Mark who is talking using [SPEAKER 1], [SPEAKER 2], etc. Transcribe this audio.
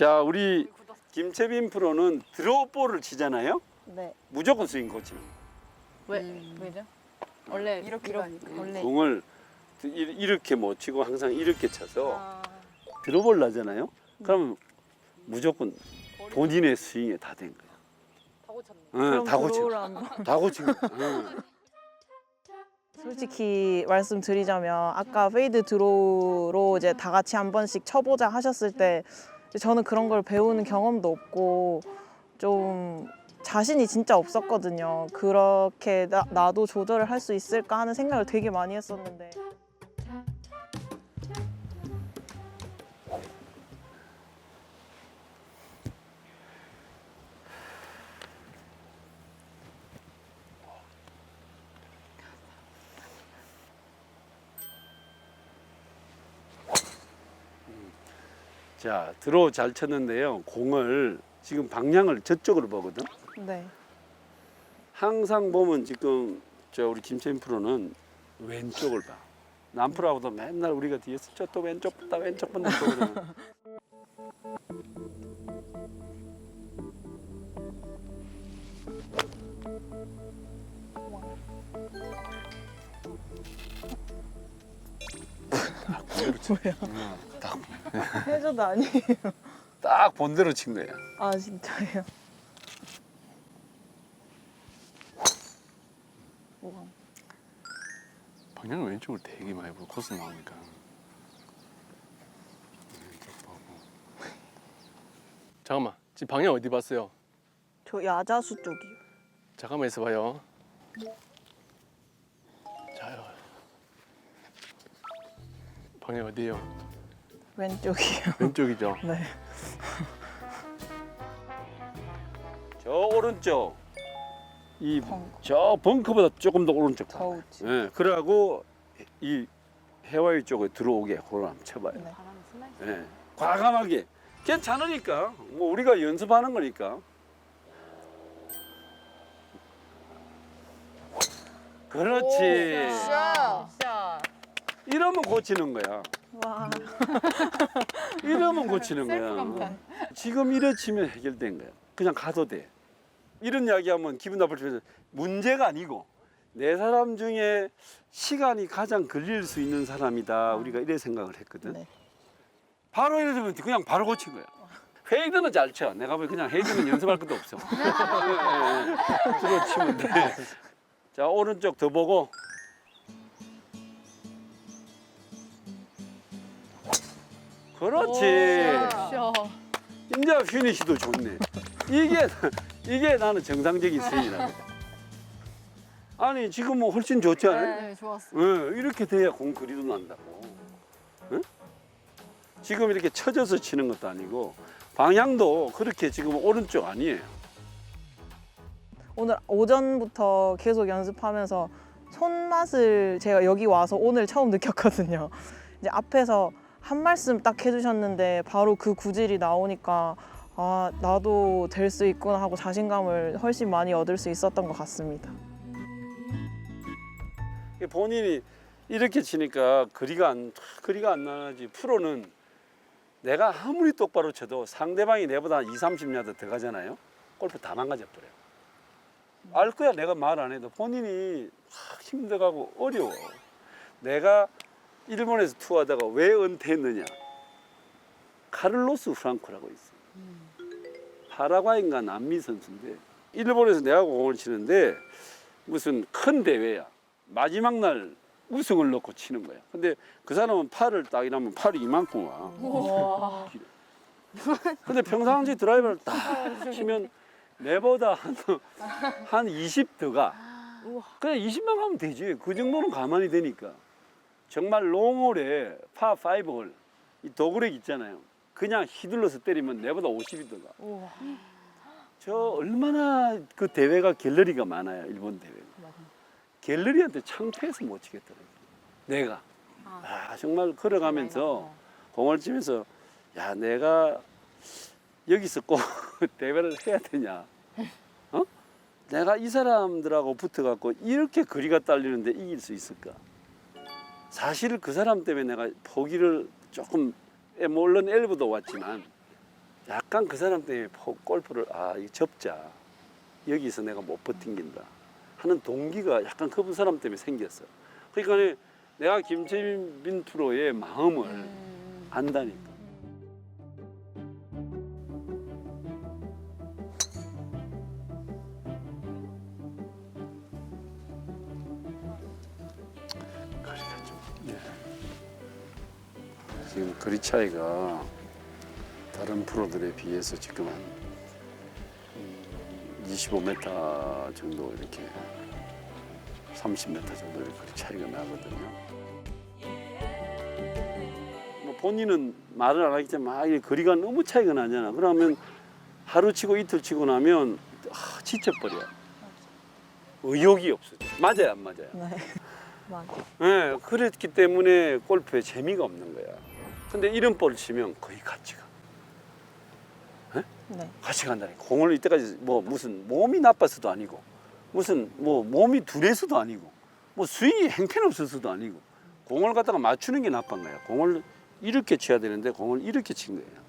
[SPEAKER 1] 자, 우리 김채빈 프로는 드롭볼을 치잖아요.
[SPEAKER 2] 네.
[SPEAKER 1] 무조건 스윙 코치는
[SPEAKER 3] 왜?
[SPEAKER 4] 음.
[SPEAKER 3] 왜죠? 원래
[SPEAKER 4] 이렇게 가니까.
[SPEAKER 3] 원래
[SPEAKER 1] 공을 이- 이렇게 못 치고 항상 이렇게 쳐서
[SPEAKER 3] 아,
[SPEAKER 1] 드롭볼 나잖아요. 그러면 무조건 본인의 스윙에 다 된 거야.
[SPEAKER 3] 다 고쳤네.
[SPEAKER 1] 응,
[SPEAKER 2] 그럼
[SPEAKER 1] 다 고친 거야. 다 고친 거야. 응.
[SPEAKER 2] 솔직히 말씀드리자면 아까 페이드 드로우로 이제 다 같이 한 번씩 쳐보자 하셨을 때 저는 그런 걸 배우는 경험도 없고 좀 자신이 진짜 없었거든요. 그렇게 나, 나도 조절을 할 수 있을까 하는 생각을 되게 많이 했었는데
[SPEAKER 1] 자, 드로우 잘 쳤는데요. 공을 지금 방향을 저쪽으로 보거든.
[SPEAKER 2] 네.
[SPEAKER 1] 항상 보면 지금 저 우리 김채민 프로는 왼쪽을 봐. 남프로하고도 맨날 우리가 뒤에서 저 또 왼쪽 본다 왼쪽 본다 또 그러면
[SPEAKER 2] 뭐야? 해줘도 아니에요.
[SPEAKER 1] 딱 본대로 친 거야.
[SPEAKER 2] 아 진짜예요. 우와.
[SPEAKER 5] 방향을 왼쪽으로 되게 많이 보고 코스 나오니까 왼쪽 보고 잠깐만 지금 방향 어디 봤어요?
[SPEAKER 2] 저 야자수 쪽이요.
[SPEAKER 5] 잠깐만 있어봐요 방향 어디예요?
[SPEAKER 2] 왼쪽이요.
[SPEAKER 5] 왼쪽이죠?
[SPEAKER 2] 네.
[SPEAKER 1] 저 오른쪽 이
[SPEAKER 2] 벙커.
[SPEAKER 1] 저 벙커보다 조금 더 오른쪽 봐.
[SPEAKER 2] 더 우측.
[SPEAKER 1] 예, 그래가고 이 해와이 쪽에 들어오게 그걸 한번 쳐봐요.
[SPEAKER 2] 네.
[SPEAKER 1] 예, 과감하게 괜찮으니까 뭐 우리가 연습하는 거니까. 그렇지.
[SPEAKER 3] 샷. 샷.
[SPEAKER 1] 이러면 고치는 거야.
[SPEAKER 2] 와.
[SPEAKER 1] 이러면 고치는 거야. 지금 이래 치면 해결된 거야. 그냥 가도 돼. 이런 이야기하면 기분 나쁠 수 있어. 문제가 아니고 내 사람 중에 시간이 가장 걸릴 수 있는 사람이다. 우리가 이래 생각을 했거든.
[SPEAKER 2] 네.
[SPEAKER 1] 바로 이러면 그냥 바로 고친 거야. 헤이드는 잘 쳐. 내가 보기 그냥 헤이드는 연습할 것도 없어. 들어 치면 돼. 자 오른쪽 더 보고. 그렇지.
[SPEAKER 3] 샷.
[SPEAKER 1] 이제 피니시도 좋네. 이게 이게 나는 정상적인 스윙이라고. 아니 지금 뭐 훨씬 좋지 않아요?
[SPEAKER 3] 네, 좋았어.
[SPEAKER 1] 응, 이렇게 돼야 공 거리도 난다고. 응? 지금 이렇게 쳐져서 치는 것도 아니고 방향도 그렇게 지금 오른쪽 아니에요.
[SPEAKER 2] 오늘 오전부터 계속 연습하면서 손맛을 제가 여기 와서 오늘 처음 느꼈거든요. 이제 앞에서 한 말씀 딱 해주셨는데 바로 그 구질이 나오니까 아 나도 될 수 있구나 하고 자신감을 훨씬 많이 얻을 수 있었던 것 같습니다.
[SPEAKER 1] 본인이 이렇게 치니까 거리가 안 거리가 안 나지. 프로는 내가 아무리 똑바로 쳐도 상대방이 내보다 한 2, 30야드 더 가잖아요. 골프 다 망가져 버려요. 알 거야 내가 말 안 해도 본인이 막 힘들어가고 어려워. 내가 일본에서 투어하다가 왜 은퇴했느냐? 카를로스 프랑코라고 있어. 파라과이인가 남미 선수인데 일본에서 내가 공을 치는데 무슨 큰 대회야. 마지막 날 우승을 넣고 치는 거야. 근데 그 사람은 팔을 딱 이러면 팔이 이만큼 와.
[SPEAKER 3] 우와.
[SPEAKER 1] 근데 평상시 드라이버를 딱 치면 내보다 한, 한 20 더 가. 그냥 20만 가면 되지. 그 정도는 가만히 되니까. 정말 롱홀에 파5홀, 이 도그렉 있잖아요. 그냥 휘둘러서 때리면 내보다 50이 더 가.
[SPEAKER 3] 우와.
[SPEAKER 1] 저 얼마나 그 대회가 갤러리가 많아요. 일본 대회가. 갤러리한테 창피해서 못 치겠더라고요. 내가. 아, 정말 걸어가면서 공을 치면서 야 내가 여기서 꼭 대회를 해야 되냐 어? 내가 이 사람들하고 붙어갖고 이렇게 거리가 딸리는데 이길 수 있을까 사실 그 사람 때문에 내가 포기를 조금 에, 물론 엘브도 왔지만 약간 그 사람 때문에 포- 골프를 아 이거 접자 여기서 내가 못 버틴긴다 하는 동기가 약간 그 사람 때문에 생겼어. 그러니까 내가 김재민 프로의 마음을
[SPEAKER 3] 음.
[SPEAKER 1] 안다니까. 지금 거리 차이가 다른 프로들에 비해서 지금 한 25m 정도 이렇게 30m 정도 이렇게 거리 차이가 나거든요. 뭐 본인은 말을 안 하겠지만 아, 이게 거리가 너무 차이가 나잖아. 그러면 하루 치고 이틀 치고 나면 아, 지쳐버려. 의욕이 없어져. 맞아요, 안 맞아요?
[SPEAKER 2] 네. 맞아.
[SPEAKER 1] 네, 그랬기 때문에 골프에 재미가 없는 거야. 근데 이런 볼 치면 거의 같이 가.
[SPEAKER 2] 네.
[SPEAKER 1] 같이 간다니. 공을 이때까지 뭐 무슨 몸이 나빠서도 아니고, 무슨 뭐 몸이 둔해서도 아니고, 뭐 스윙이 행편없어서도 아니고, 공을 갖다가 맞추는 게 나쁜 거야. 공을 이렇게 쳐야 되는데 공을 이렇게 친 거예요.